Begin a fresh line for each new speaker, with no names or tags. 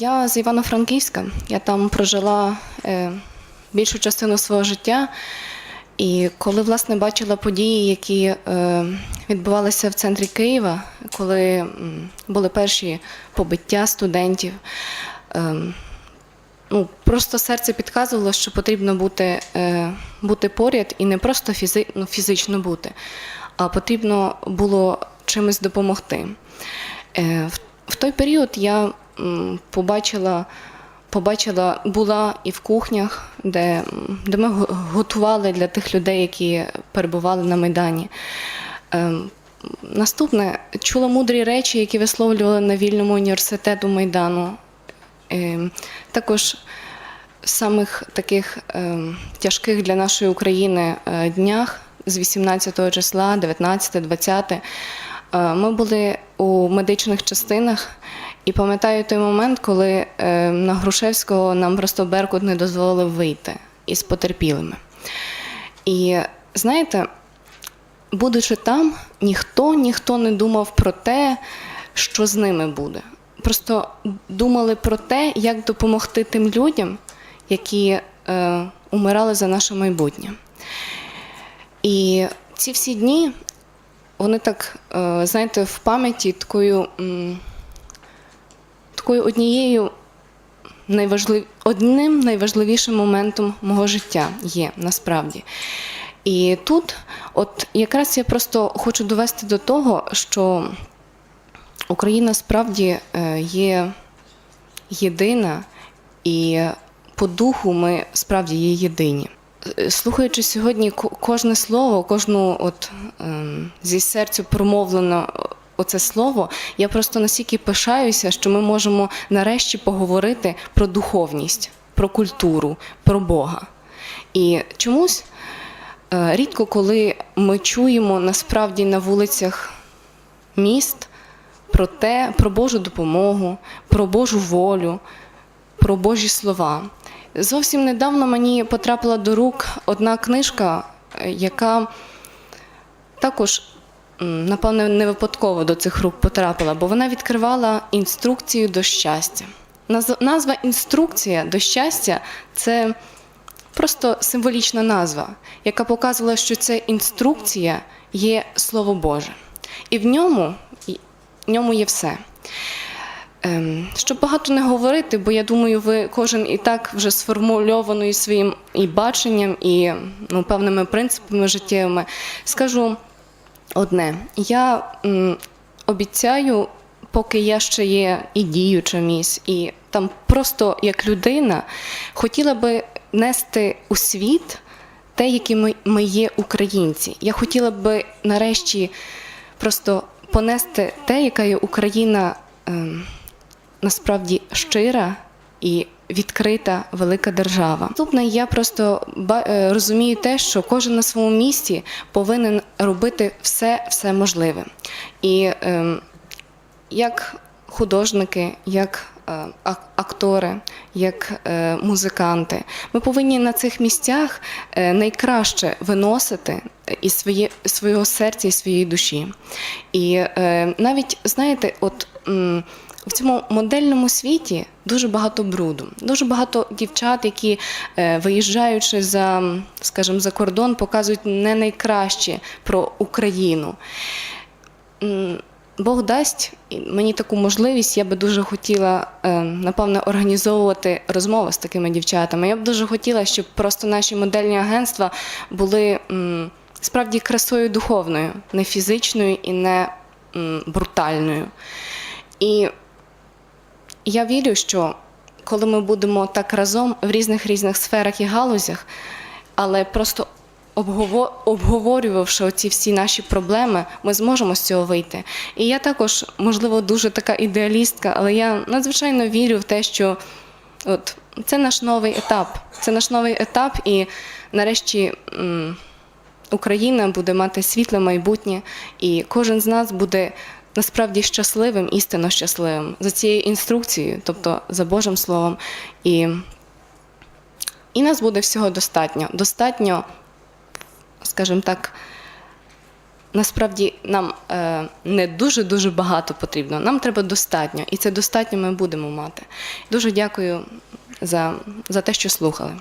Я з Івано-Франківська. Я там прожила е, більшу частину свого життя. І коли власне бачила події, які е, відбувалися в центрі Києва, коли м, були перші побиття студентів, е, ну, просто серце підказувало, що потрібно бути, е, бути поряд і не просто фізи, ну, фізично бути, а потрібно було чимось допомогти. Е, в, в той період я побачила, побачила, була і в кухнях, де, де ми готували для тих людей, які перебували на Майдані. Ем, Наступне чула мудрі речі, які висловлювали на вільному університету Майдану. Ем, Також самих таких ем, тяжких для нашої України е, днях з 18 числа, 19, 20, е, ми були у медичних частинах. І пам'ятаю той момент, коли е, на Грушевського нам просто Беркут не дозволив вийти із потерпілими. І знаєте, будучи там, ніхто ніхто не думав про те, що з ними буде. Просто думали про те, як допомогти тим людям, які е, умирали за наше майбутнє. І ці всі дні, вони так, е, знаєте, в пам'яті такою, такою однією найважлив... одним найважливішим моментом мого життя є насправді. І тут, от якраз я просто хочу довести до того, що Україна справді е, є єдина, і по духу ми справді є єдині. Е, Слухаючи сьогодні кожне слово, кожну от ем, зі серцю промовлено оце слово, я просто настільки пишаюся, що ми можемо нарешті поговорити про духовність, про культуру, про Бога. І чомусь е, рідко коли ми чуємо насправді на вулицях міст про те, про Божу допомогу, про Божу волю, про Божі слова. Зовсім недавно мені потрапила до рук одна книжка, е, яка також, м, напевне, не випадково до цих рук потрапила, бо вона відкривала інструкцію до щастя. Назва інструкція до щастя це просто символічна назва, яка показувала, що ця інструкція є Слово Боже. І в ньому, в ньому є все. Ем, Щоб багато не говорити, бо я думаю, ви кожен і так вже сформульований своїм і баченням, і ну, певними принципами життєвими, скажу одне: я м, обіцяю, поки я ще є і діюча міс, і там просто як людина хотіла би нести у світ те, які ми, ми є українці. Я хотіла би нарешті просто понести те, яка є Україна. ем, насправді щира і відкрита велика держава. Наступне, я просто е, розумію те, що кожен на своєму місці повинен робити все, все можливе. І ем, як художники, як е, ак- актори, як е, музиканти, ми повинні на цих місцях е, найкраще виносити із своє, свого серця і своєї душі. І е, навіть знаєте, от. В цьому модельному світі дуже багато бруду, дуже багато дівчат, які е, виїжджаючи за, скажімо, за кордон, показують не найкраще про Україну. Бог дасть мені таку можливість. Я би дуже хотіла, е, напевно, організовувати розмови з такими дівчатами. Я б дуже хотіла, щоб просто наші модельні агентства були справді красою духовною, не фізичною і не брутальною. І я вірю, що коли ми будемо так разом в різних різних сферах і галузях, але просто обговорювавши оці всі наші проблеми, ми зможемо з цього вийти. І я також, можливо, дуже така ідеалістка, але я надзвичайно вірю в те, що от це наш новий етап. Це наш новий етап, і нарешті. Україна буде мати світле майбутнє, і кожен з нас буде насправді щасливим, істинно щасливим за цією інструкцією, тобто за Божим Словом. І, і нас буде всього достатньо. Достатньо, скажімо так, насправді нам е, не дуже дуже багато потрібно. Нам треба достатньо, і це достатньо ми будемо мати. Дуже дякую за, за те, що слухали.